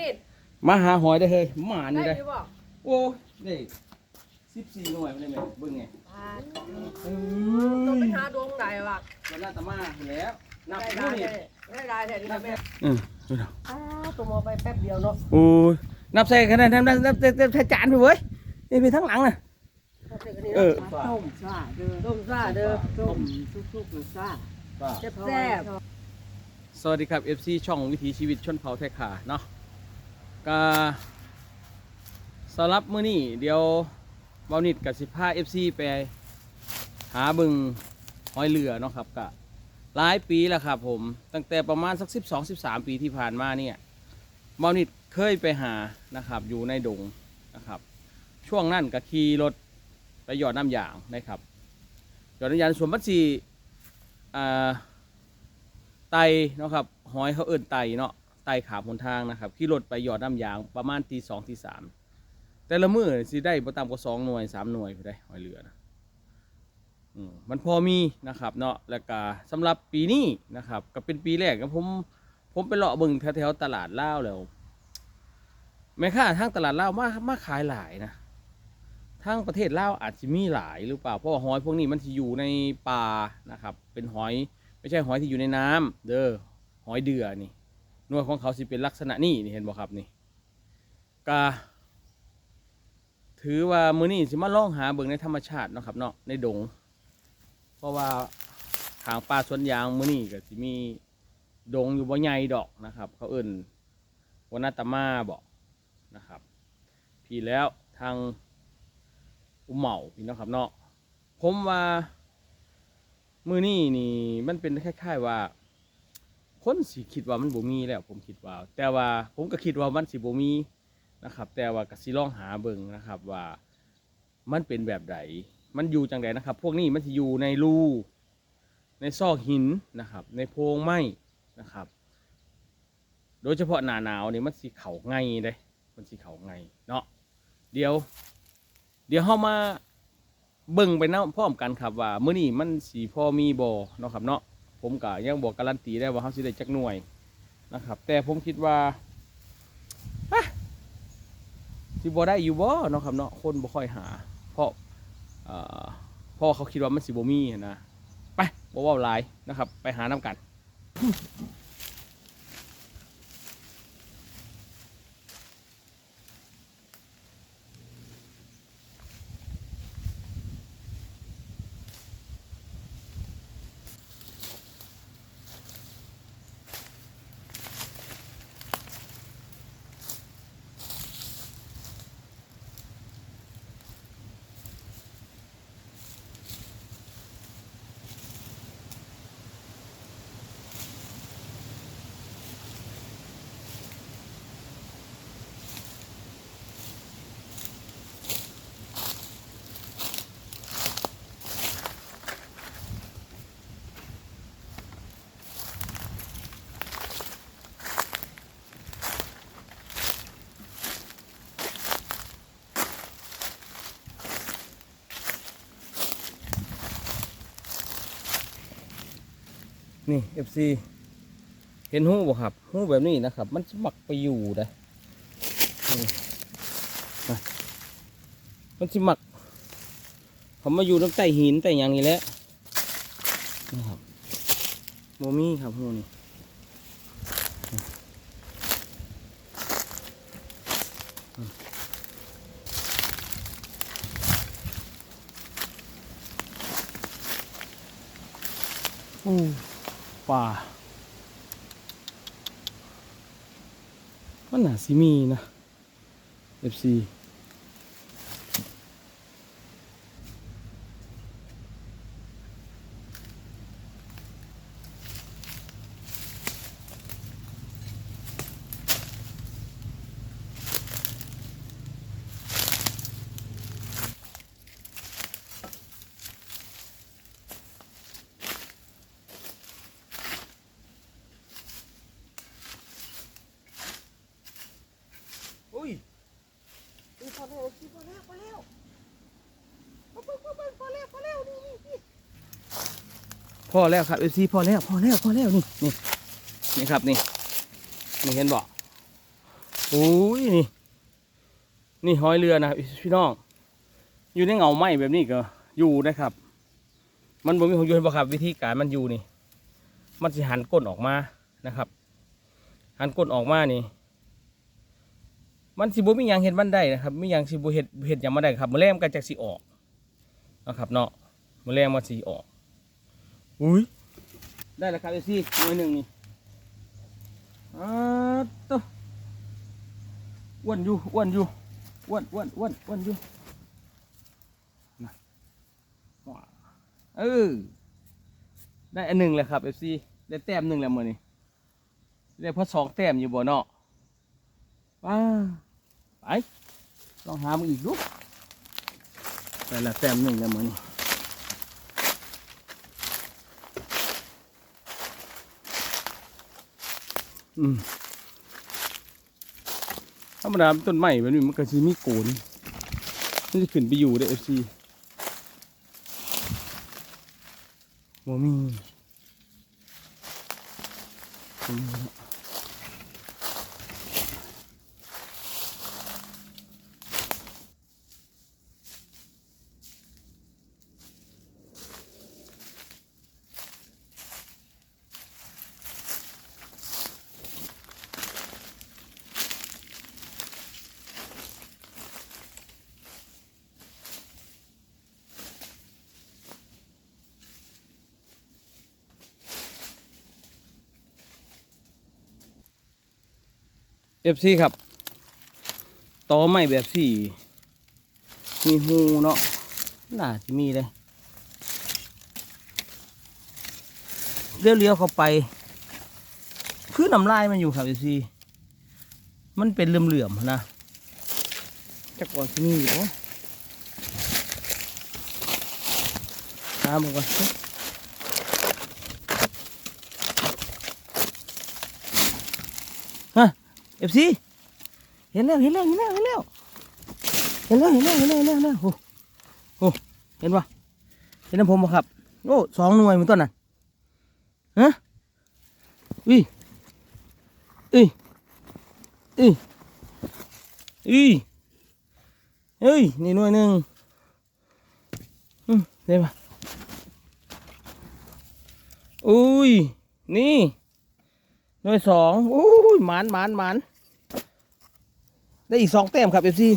นี่มาหาหอยได้อเฮ้ยหมาได้นี่ได้หรือเปล่าโอ้ได้สิบสี่หน่วยไม่ได้ไหมเบิ่งไงอ่าเอ้ต้องไปยหาดวงใดวะมันน่าตะมาแล้วนับได้ดูได้นี่ได้ได้แทนที่แม่เออดูดิอ้าวตัวมอไปแป๊บเดียวเนาะโอ้ยนับใส่คะแนนนับนับนับนับนับใส่จานไปเว้ยนี่ไปทั้งหลังน่ะเออ ต้มซ่าเด้อต้มซ่าเด้อต้มซุกๆหรือซ่าแซ่บแซ่บ สวัสดีครับ FC ช่องวิถีชีวิตชนเผ่าไทยขาเนาะ ก็สำหรับมื้อนี้เดี๋ยวเบานิดกับสิพา FC ไปหาบึงหอยเรือเนาะครับก็หลายปีแล้วครับผม ตั้งแต่ประมาณสัก 12 13 ปีที่ผ่านมาเนี่ยเบานิดเคยไปหานะครับ อยู่ในดงนะครับ ช่วงนั้นก็ขี่รถไปหยอดน้ำยางนะครับหยอดน้ำยางสวนบัตสีไตเนาะครับหอยเขาเอิ้นไตเนาะ ไตขามหนทางนะครับขี่รถไปหยอดน้ำยางประมาณตีสองตีสามแต่ละมือสิได้ประตามกว่าสองหน่วยสามหน่วยได้หอยเรือนะอืมมันพอมีนะครับเนาะแล้วก็สำหรับปีนี้นะครับ ก็เป็นปีแรกนะผมผมไปเลาะบึงแถวๆตลาดเล่าแล้วแม่ค้าทางตลาดเล่ามามาขายหลายนะทางประเทศเลาอาจจะมีหลายหรือเปล่าเพราะว่าหอยพวกนี้มันจะอยู่ในป่านะครับ เป็นหอยไม่ใช่หอยที่อยู่ในน้ำเด้อหอยเดือนี่ น่วยของเขาสิเป็นลักษณะนี้นี่เห็นบ่ครับนี่กาถือว่ามือนี้สิมาล่องหาเบิ่งในธรรมชาติเนาะครับเนาะในดง เพราะว่าทางป่าสวนยางมือนี้ก็สิมีดงอยู่บ่ใหญ่ดอกนะครับ เขาเอิ้นวนาตามาบอกนะครับ พี่แล้วทางอุเหมาพี่เนาะครับเนาะผมว่ามือนี่นี่มันเป็นคล้ายๆว่า คนสิคิดว่ามันบ่มีแล้วผมคิดว่า แต่ว่าผมก็คิดว่ามันสิบ่มีนะครับ แต่ว่าก็สิลองหาเบิ่งนะครับว่ามันเป็นแบบใดมันอยู่จังไดนะครับ พวกนี้มันสิอยู่ในรูในซอกหินนะครับ ในโพรงไม้นะครับ โดยเฉพาะหนาหนาวนี่มันสิเข่าไงเด้มันสิเข่าไงเนาะเดี๋ยว เดี๋ยวเฮามาเบิ่งไปนาะพร้อมกันครับว่ามื้อนี้มันสีพ่อมีบ่เนาะครับเนาะ ผมก็ยังบอกการันตีได้ว่าเขาสิได้จักหน่วยนะครับ แต่ผมคิดว่าสิบ่ได้อยู่บ่เนาะครับเนาะคนบ่ค่อยหา เพราะเพราะเขาคิดว่ามันสิบ่มีนะไปบ่ว้าหลายนะครับ ไปหาน้ำกัน นี่ FC เห็นหูบ่ครับหูแบบนี้นะครับ มันจะหมักไปอยู่นะมันจะหมักผมมาอยู่ตั้งใต้หินแต่อย่างนี้แหละนะครับโมมี่ครับหูนี่อู้ ป่า มันน่าสิมีนะ FC อุ้ย พอแล้วพอแล้วพอแล้วพอแล้วพอแล้วพอแล้วพอแล้วนี่นี่ พอแล้วครับ FC พอแล้วพอแล้วพอแล้วนี่นี่นี่ครับนี่นี่เห็นบอ้โอ้ยนี่นี่หอยเรือนะครับพี่น้อง อยู่ในเงาไม้แบบนี้ก็อยู่นะครับ มันบ่มีของอยูเห็นบ่ครับวิธีการมันอยู่นี่ มันสิหันก้นออกมานะครับ หันก้นออกมานี่ มันสิบ่มีหยังเห็นมันได้นะครับมีหยังสิบ่เฮ็ดเฮ็ดหยังมาได้ครับมื้อแรกมันจักสิออกนะครับเนาะมื้อแรกมันสิออก อุ้ยได้แล้วครับไอ้ซี่หน่วยหนึ่งนี่อ้าวโตะอ้วนอยู่อ้วนอยู่อ้วนอ้วนอ้วนอ้วนอยู่นะว้าเออได้อันหนึ่งแล้วครับเอฟซีได้แต้มหนึ่งแล้วมือนี้ได้เพราะสองแต้มอยู่บ่เนาะว้าไปลองหามาอีกดูแต่ละแต้มหนึ่งแล้วมือนี่ อืมธรรมดาต้นไม้แบบนี้มันก็จะมีโกนมันจะขึ้นไปอยู่ได้เอฟซีโมมีบ่มี เอฟซีครับตอไม้แบบสี่มีหูเนาะน่าจะมีเลยเลี้ยวๆเข้าไป คือน้ำลายมันอยู่ครับเอฟซีมันเป็นเหลื่อมๆนะจักก่อนที่นี่อยู่ตามมาก่อนฮะ เอฟซีเห็นแล้วเห็นแล้วเห็นแล้วเห็นแล้วเห็นแล้วเห็นแล้วเห็นแล้วเห็นแล้วโอ้โหเห็นปะเห็นน้ำผมปะครับโอ้สองหน่วยมือนต้นน่ะฮะอุ้ยอุ้ยอุ้ยอุ้ยเฮ้ยนี่หน่วยหนึ่งอืมเห็นปะอุ้ยนี่หน่วยสองโอ้ยหมานหมานหมาน ได้อีกสองแต้มครับเอฟซี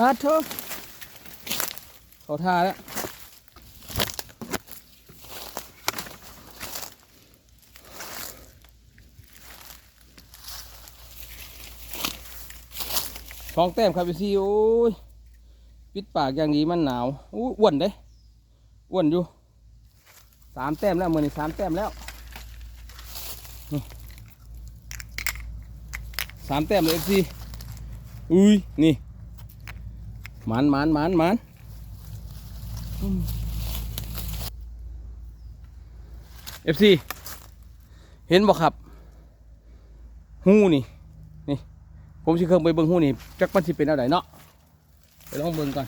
ฮาเธอเขาท่าแล้วสองแต้มครับเอฟซีโอ้ยปิดปากอย่างดีมันหนาวอู้อ้วนเด้อ้วนอยู่สามแต้มแล้วมือนี่สามแต้มแล้วสามแต้มเลยเอฟซี อุ้ยนี่มันมันมันมันเอฟซีเห็นบ่ครับ หูนี่ นี่ ผมชิเครื่องไปเบิ้งหูนี่ จักมันสิเป็นอะไรเนาะไปลองเบิ้งก่อน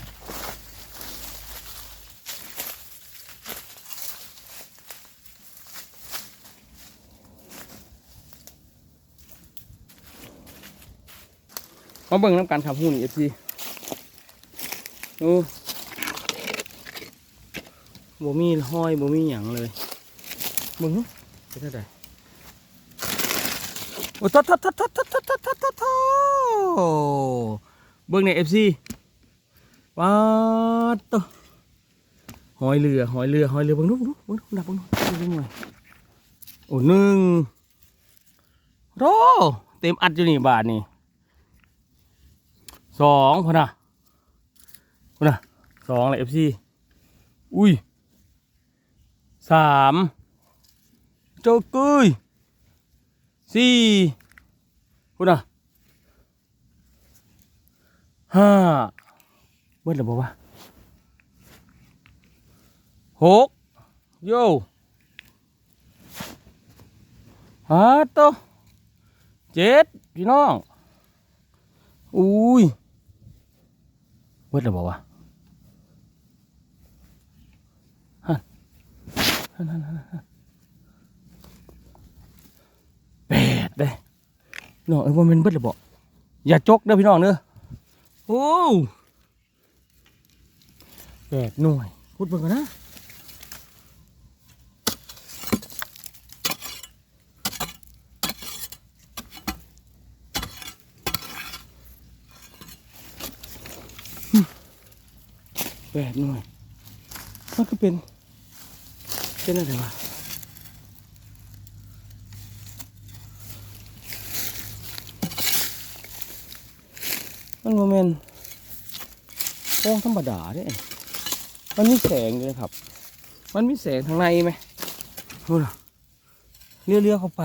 มาเบิ่งน้ำกันครับหูนี่เอฟซีโอ้บ่มีห้อยบ่มีหยังเลยเบิ่งดูเป็นเท่าไหร่โอ้ทัดทัดทัดทัดทัดทัดทัดทัดทัดทัดเบิ่งในเอฟซีว้าตัวหอยเรือหอยเรือหอยเรือเบิ่งดูเบิ่งดูเบิ่งดูดับเบิ่งดูเบิ่งหน่อยโอ้หนึ่งโตเต็มอัดอยู่นี่บาทนี่ สองพอนะพอนะสองเลยเอฟซีอุ้ยสามเจ้ากุ้ยสี่พอนะห้าเบิ้ลหรือเปล่าวะหกโย่ฮาโตเจ็ดพี่น้องอุ้ย เวิร์ดเลยบอกว่าฮะฮันฮันฮันฮันแปดเด้น้องเอ้ยว่ามันเบิดเปล่าอย่าจกเด้อพี่น้องเด้อโอ้แปดหน่วยพูดเบิ่งกันนะ แปดหน่วยมันก็เป็น เป็นอะไรวะมันโมเมนโป้งธรรมดาเด้มันมีแสงอยู่นะครับ มันมีแสงทางในไหมนู่นะเลี้ยวเลี้ยวเข้าไป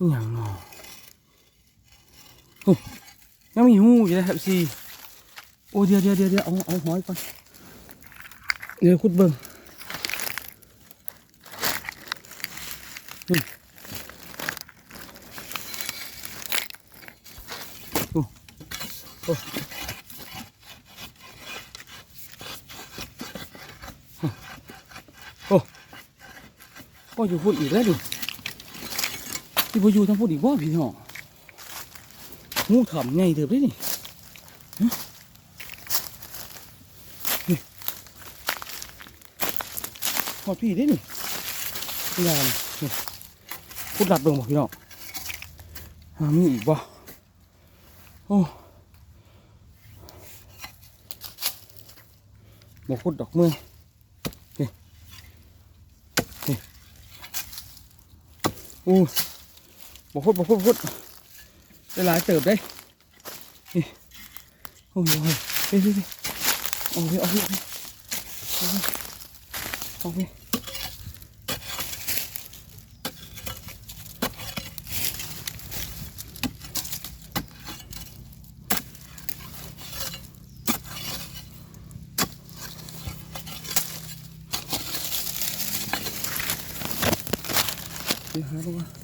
อหย่างเนอโอ้ยังมีหูอยู่นะครับซีโอ้เดี๋ยวเดี๋ยวเดี๋ยวเดี๋ยวเอาเอาหอยก่อนเดี๋ยวคุดเบิ่งอืมโอ้โอ้โอ้โอ้อยู่พูดอีกแล้วดิ ที่พอยู่ทั้งพูดอีกว่าพี่น้องงูถ่อมไงเถอะพี่นี่ฮะนี่พอดพี่ได้นี่งานพูดหลัดเบิ่งบ่พี่น้องหามีอีกบ่โอ้บ่พูดดอกมือนี่นี่อู้ บกพุดบกพุดบกพุดได้หลายเติบได้นี่โอ้ยโอ้ยเฮ้ยเฮ้ยเฮ้ยเอาไปเอาไปเอาไปเอาไปเดี๋ยวหาดูว่า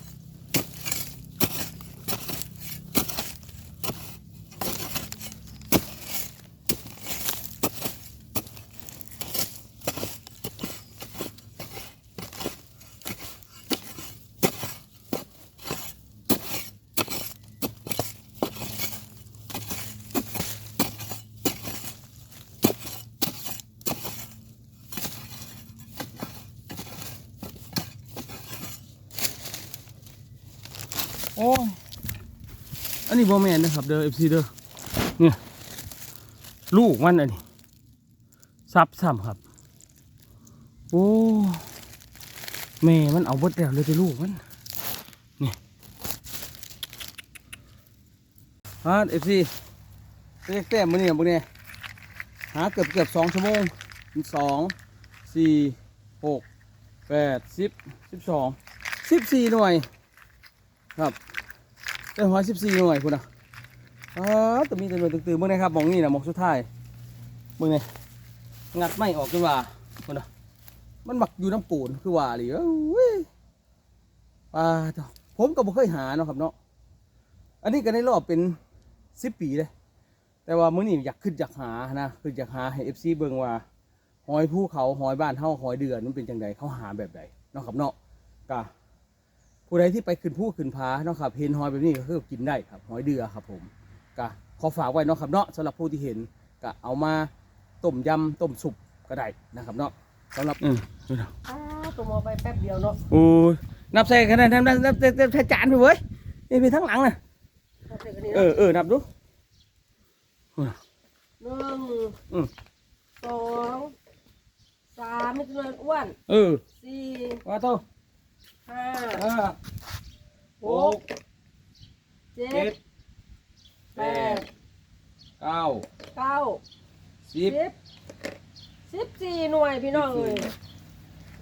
โอ้ยอันนี้บอแมนนะครับเด้อเอฟซีเด้อเนี่ยลูกมันอันนี้ซับซ้ำครับ โอ้แม่มันเอาบดแล้วเลยแต่ลูกมันนี่ฮะเอฟซีเรียกแต้มมือนี่บุเนี่ยหาเกือบเกือบสองชั่วโมงสองสี่หกแปดสิบสิบสองสิบสี่หน่วย ครับได้หอยสิบสี่หน่วยคุณอะอ๋อแต่มีแต่หน่วยตื่นๆเมื่อไงครับมองนี่นะมองสุดท้ายเมื่อไงงัดไม่ออกจนว่าคุณอะมันหมักอยู่น้ำปูนคือว่าหรือเว้ยปลาจ้าผมก็บ่เคยหาเนาะครับเนาะอันนี้ก็ในรอบเป็นสิบปีเลย แต่ว่ามื้อนี้อยากขึ้นอยากหานะขึ้นอยากหาให้เอฟซีเบิ่งว่าหอยภูเขาหอยบ้านเฮาหอยเดือนมันเป็นจังไดเขาหาแบบใดเนาะครับเนาะก็ ผู้ใดที่ไปขึ้นผู้ขึ้นผาเนาะครับเห็นหอยแบบนี้ก็คือกินได้ครับหอยเดือครับผมก็ขอฝากไว้เนาะครับเนาะสำหรับผู้ที่เห็นก็เอามาต้มยำต้มสุปก็ได้นะครับเนาะสำหรับอืมอ้าวตัวมอไปแป๊บเดียวเนาะโอ้ยนับใส่คะแนนนับนับนับนับนับใส่จานไปเว้ยนี่ไปทั้งหลังน่ะเอาเสร็จกันนี้เอเนาะอเออนับดูหนึ่งอืม สองสามมีจำนวนอ้วนเออสี่ว่าโต ห้าห้าหกเจ็เจ็ดดแปดเก้าเก้าสิบสิบสิบสี่หน่วยพี่น้องเอ้ย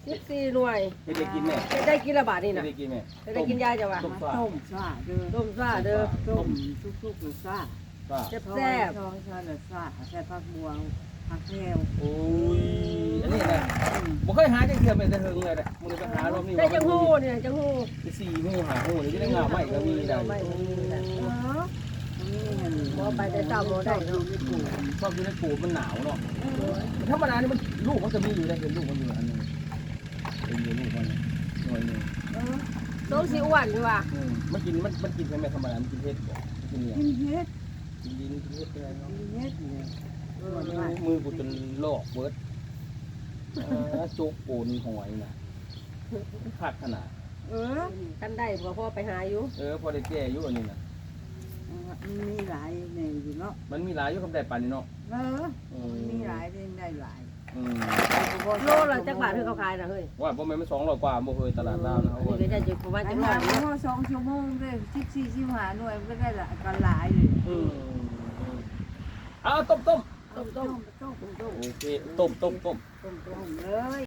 สิบสี่หน่วยไม่ได้กินแม่จะได้กินละบาทนี่ไม่นะได้กินแม่จะได้กินยาจะวะต้มมาต้มซ่าเด้อต้มซ่าเด้อ ต้มทุกๆเลยซ่าป้าแซ่บทอดแซ่บทอดซ่าเลยซ่าใส่ผักบัว ผักแพรวโอ้ยอันนี้นะบ่เคยหาจังเทื่อแม่แต่เฮิงเลยแหละมึงไปหารอบนี้ได้จังหู้เนี่ยจังหู้ไปสี่หูหาหูนี่จะได้งามใหม่ก็มีได้ไม่มีนะเออนี่นั่นบ่ไปแต่เช้าบ่ได้เนาะไม่กูชอบอยู่ในปูมันหนาวเนาะธรรมดานี่มันลูกมันจะมีอยู่ได้เห็นลูกมันอยู่อันหนึงเป็นอยู่ลูกมันหน่วยหนึงเออต้องสิอ้วนอยู่ว่ะอืมมันกินมันมันกินใช่ไหมธรรมดามันกินเห็ดบ่มันกินเนี่ยกินเฮ็ดกินดินกินเห็ดอะไรเนาะกินเฮ็ดเนี่ยโอ้ย มือกูจนลอกเบิดเออจุกปูนหอยน่ะขาดขนาด เออกันได้บ่พอไปหาอยู่เออพอได้แก้อยู่อันนี้น่ะมันมีหลายแนวอยู่เนาะมันมีหลายอยู่คำได้ปานนี้เนาะเอออืมันมีหลายเรื่องได้หลายอืมโลละจักบาทเธอเขาขายน่ะเฮ้ยว่าบ่แม่นมัน200กว่าบ่เคยตลาดลาวนะอัเขานนี้ว่าก็จะอยู่ประมาณอัจันงหนั้วันดนี้พอสองชั่วโมงเลยสิบสี่สิบห้าหน่วยมันก็ได้ละกันหลายเลยอืมเอาต้มต้มต้ม ต้มต้มต้มต้มโอเคต้มต้มต้ม ต้มต้มเลย